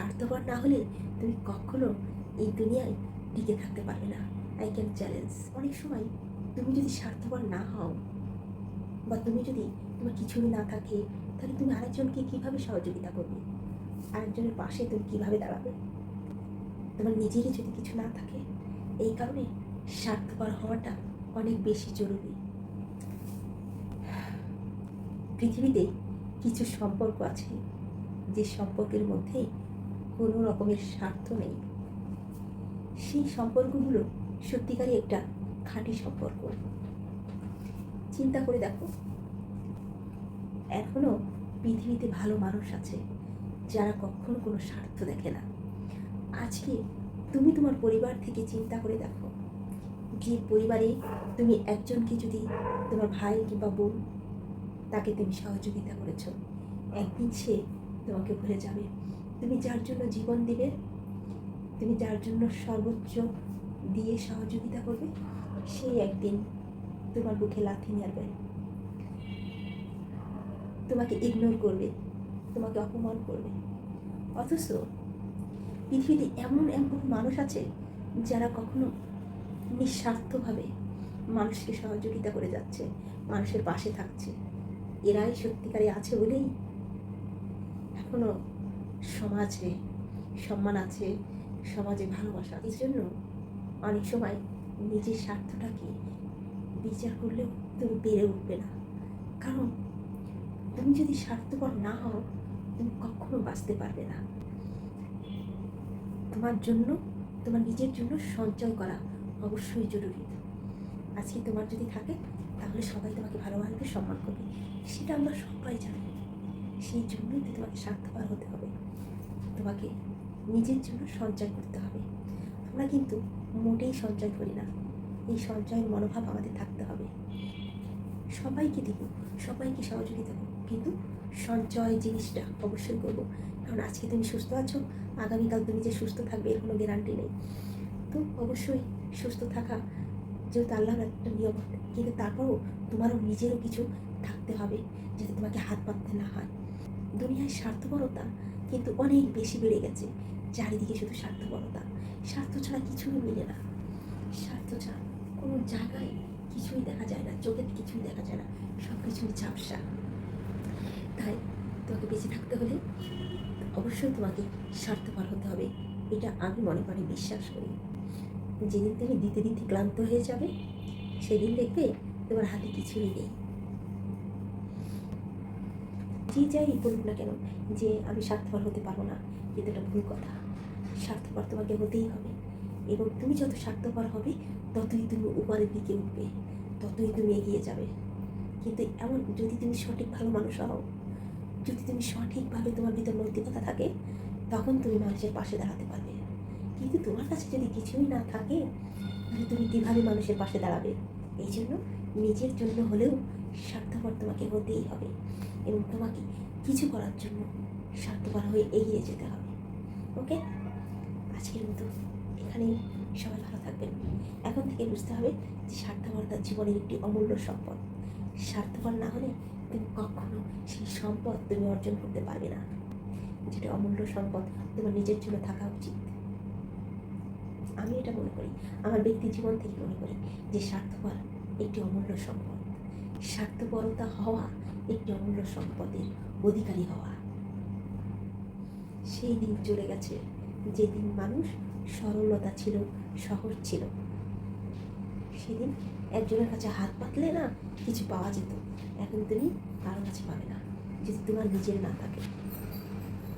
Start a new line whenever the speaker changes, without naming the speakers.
স্বার্থপর না হলে তুমি কখনো এই দুনিয়ায় টিকে থাকতে পারবে না। আই ক্যান চ্যালেঞ্জ অনেক সময় তুমি যদি স্বার্থপর না হও বা তুমি যদি তোমার কিছুই না থাকে, তাহলে তুমি আরেকজনকে কীভাবে সহযোগিতা করবে? আরেকজনের পাশে তুমি কীভাবে দাঁড়াবে? তোমার নিজেরই যদি কিছু না থাকে, এই কারণে স্বার্থপর হওয়াটা অনেক বেশি জরুরি। পৃথিবীতে কিছু সম্পর্ক আছে, যে সম্পর্কের মধ্যে কোনো রকমের স্বার্থ নেই। সেই সম্পর্কগুলো সত্যিকারই একটা খাঁটি সম্পর্ক। চিন্তা করে দেখো। এখনও পৃথিবীতে ভালো মানুষ আছে যারা কখনো কোনো স্বার্থ দেখে না। আজকে তুমি তোমার পরিবার থেকে চিন্তা করে দেখো। যে পরিবারে তুমি একজনকে যদি তোমার ভাই কিংবা বোন তাকে তুমি সহযোগিতা করেছ, একদিন সে তোমাকে ভুলে যাবে। তুমি যার জন্য জীবন দিবে তুমি যার জন্য সর্বোচ্চ দিয়ে সহযোগিতা করবে, সেই একদিন তোমার বুকে লাথি মারবে। তোমাকে ইগনোর করবে, তোমাকে অপমান করবে। অথচ পৃথিবীতে এমন এমন মানুষ আছে যারা কখনো নিঃস্বার্থভাবে মানুষকে সহযোগিতা করে যাচ্ছে, মানুষের পাশে থাকছে। এরাই সত্যিকারে আছে বলেই এখনও সমাজে সম্মান আছে, সমাজে ভালোবাসা এই জন্য অনেক সময় নিজের স্বার্থটাকে বিচার করলেও তুমি বেড়ে উঠবে না। কারণ তুমি যদি স্বার্থপর না হও, তুমি কখনো বাঁচতে পারবে না। তোমার জন্য, তোমার নিজের জন্য সঞ্চয় করা অবশ্যই জরুরি। আজকে তোমার যদি থাকে, তাহলে সবাই তোমাকে ভালোবাসবে সম্মান করবে। সেটা আমরা সবাই জানি। সেই জন্যই তোমাকে স্বার্থপর হতে তোমাকে নিজের জন্য সঞ্চয় করতে হবে। আমরা কিন্তু মোটেই সঞ্চয় করি না। এই সঞ্চয়ের মনোভাব আমাদের থাকতে হবে। সবাইকে দিব, সবাইকে সহযোগিতা করব। কিন্তু সঞ্চয় জিনিসটা অবশ্যই করব। কারণ আজকে তুমি সুস্থ আছো, আগামীকাল তুমি যে সুস্থ থাকবে, এর কোনো গ্যারান্টি নেই। তো অবশ্যই সুস্থ থাকা যেহেতু আল্লাহর একটা নিয়ম, কিন্তু তারপরও তোমারও নিজেরও কিছু থাকতে হবে, যাতে তোমাকে হাত পাততে না হয়। দুনিয়ায় স্বার্থপরতা কিন্তু অনেক বেশি বেড়ে গেছে। চারিদিকে শুধু স্বার্থপরতা। স্বার্থ ছাড়া কিছুই মিলে না। স্বার্থ ছাড়া কোনো জায়গায় কিছুই দেখা যায় না। চোখের কিছুই দেখা যায় না। সব কিছুই ঝাপসা। তাই তোমাকে বেঁচে থাকতে হলে অবশ্যই তোমাকে স্বার্থপর হতে হবে। এটা আমি মনে করি বিশ্বাস করি। যেদিন তুমি দিতে দিতে ক্লান্ত হয়ে যাবে, সেদিন দেখবে তোমার হাতে কিছুই নেই। যে যাই বলুক না কেন, যে আমি স্বার্থপর হতে পারব না কিন্তু এটা ভুল কথা। স্বার্থপর তোমাকে হতেই হবে। এবং তুমি যত স্বার্থপর হবে, ততই তুমি উপরের দিকে উঠবে, ততই তুমি এগিয়ে যাবে। কিন্তু এমন যদি তুমি সঠিক ভালো মানুষ হও, যদি তুমি সঠিকভাবে তোমার ভিতর নৈতিকতা থাকে, তখন তুমি মানুষের পাশে দাঁড়াতে পারবে। কিন্তু তোমার কাছে যদি কিছুই না থাকে, তাহলে তুমি কীভাবে মানুষের পাশে দাঁড়াবে? এই জন্য নিজের জন্য হলেও স্বার্থপর তোমাকে হতেই হবে। এবং তোমাকে কিছু করার জন্য স্বার্থপর হয়ে এগিয়ে যেতে হবে। ওকে আজকের মতো এখানেই সবাই ভালো থাকবেন। এখন থেকে বুঝতে হবে যে স্বার্থপরতা জীবনের একটি অমূল্য সম্পদ। স্বার্থপর না হলে তুমি কখনো সেই সম্পদ তুমি অর্জন করতে পারবে না। যেটা অমূল্য সম্পদ তোমার নিজের জন্য থাকা উচিত। আমি এটা মনে করি, আমার ব্যক্তি জীবন থেকে মনে করি যে স্বার্থপর একটি অমূল্য সম্পদ। স্বার্থপরতা হওয়া একটি অমূল্য সম্পদের অধিকারী হওয়া। সেই দিন চলে গেছে যেদিন মানুষ সরলতা ছিল, সহজ ছিল। সেদিন একজনের কাছে হাত পাতলে না কিছু পাওয়া যেত। এখন তুমি কারও কাছে পাবে না, যদি তোমার নিজের না থাকে।